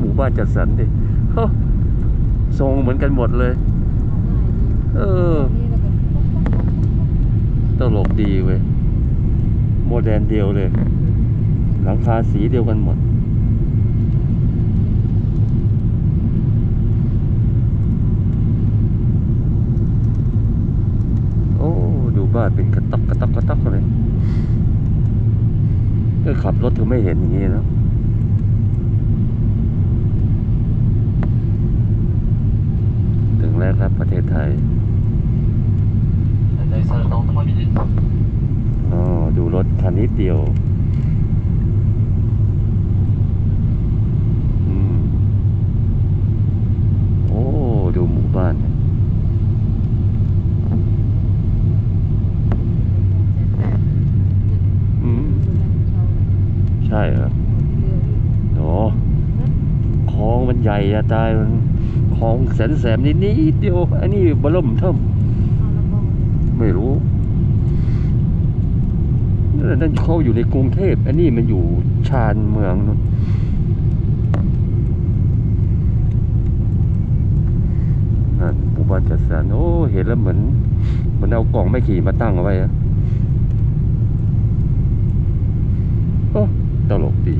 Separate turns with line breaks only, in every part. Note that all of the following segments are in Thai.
หมู่บ้านจัดสรรดิเฮ้อทรงเหมือนกันหมดเลย เออตลกดีเว้ยโมเดลเดียวเลย หลังคาสีเดียวกันหมด โอ้ ดูบ้านเป็นกระต๊อกกระต๊อกกระต๊อกเลยก็ขับรถถึงไม่เห็นอย่างนี้นะถึง แล้วครับ ประเทศไทย
Atterrissage dans 3 minutes.
อ๋อดูรถคันนิดเดียวอืมโอ้ดูหมู่บ้านเนี่ยอืมใช่เหรอโอ้คลองมันใหญ่อะตายมัน คลองแสนแสบนิดนิดเดียว อันนี้บล่มเทิมไม่รู้นั่นเขาอยู่ในกรุงเทพ อันนี้มันอยู่ชานเมืองนู่นนั่นปูบ้านจัดสรรโอ้ เห็นแล้วเหมือนเหมือนเอากล่องไม่ขี่มาตั้งเอาไว้อะโอ้ตลกดี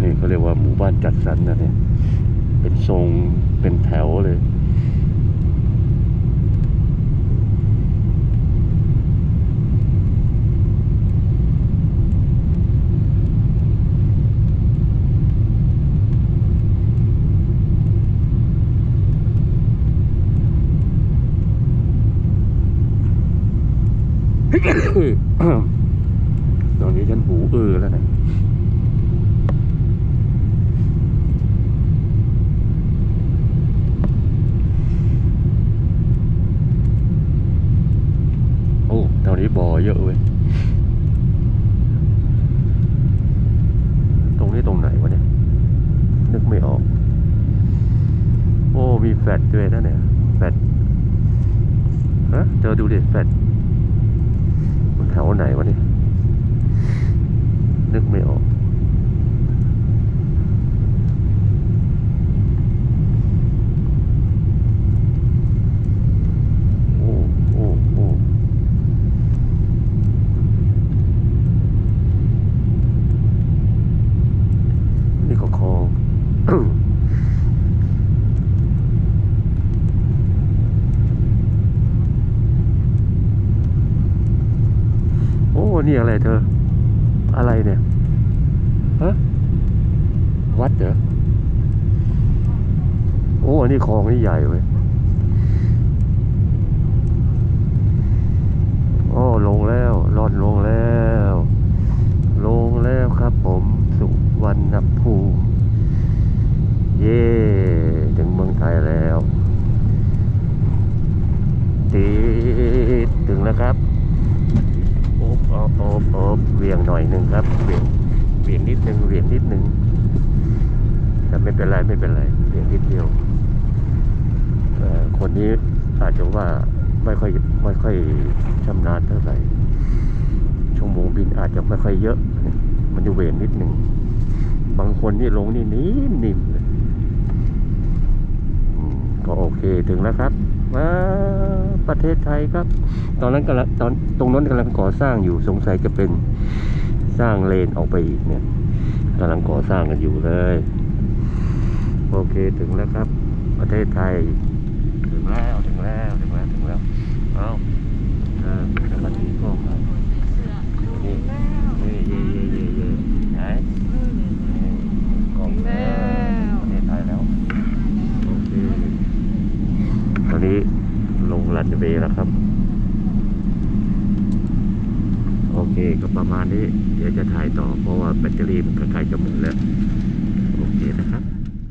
นี่เขาเรียกว่าหมู่บ้าน จัดสรรนะเนี่ย เป็นทรงเป็นแถวเลย ตอนนี้ฉันหูอื้อแล้วนะ โอ้ตอนนี้บ่อ เยอะเว้ย ตรงนี้ตรงไหนวะเนี่ย นึกไม่ออก โอ้ มีแฟลตด้วยนะเนี่ย แฟลตฮะเจอดูดิแฟลตมันแถวไหนวะเนี่ย นึกไม่ออก โอ้ โอ้ โอ้ นี่ก็คลอง โอ้ นี่อะไรเธอ อะไรเนี่ย ฮะ วัดเหรอ โอ้ อันนี้คลองนี่ใหญ่เว้ยโอ้ ลงแล้วร่อนลงแล้ว ลงแล้วครับผม สุวรรณภูมิ เย่ ถึงเมืองไทยแล้วติ ดถึงแล้วครับโอบโอบโอบโอบเวียงหน่อยหนึ่งครับเวียงเวียงนิดหนึ่งเวียงนิดหนึ่งแต่ไม่เป็นไรไม่เป็นไรเวียงนิดเดียวคนนี้อาจจะว่าไม่ค่อยไม่ค่อยชำนาญเท่าไหร่ชั่วโมงบินอาจจะไม่ค่อยเยอะ มันจะเวียงนิดหนึ่งบางคนนี่ลงนี่นิ่มนิ่มเลยก็โอเคถึงแล้วครับมา ประเทศไทยครับ ตอนนั้นกำลังตอนตรงนั้นกำลังก่อสร้างอยู่สงสัยจะเป็นสร้างเลนออกไปอีกเนี่ยกำลังก่อสร้างกันอยู่เลย โอเคถึงแล้วครับ ประเทศไทย ถึงแล้วถึงแล้วถึงแล้วถึงแล้วเอาเออสวัสดีกล้องครับนี่นี่เย่เย่เย่เย่ไหนนี่กล้องแล้วประเทศไทยแล้วโอเคตอนนี้ ลงรันเวย์แล้วครับ โอเคก็ประมาณนี้ เดี๋ยวจะถ่ายต่อเพราะว่าแบตเตอรี่มันใกล้จะหมดแล้ว โอเคนะครับ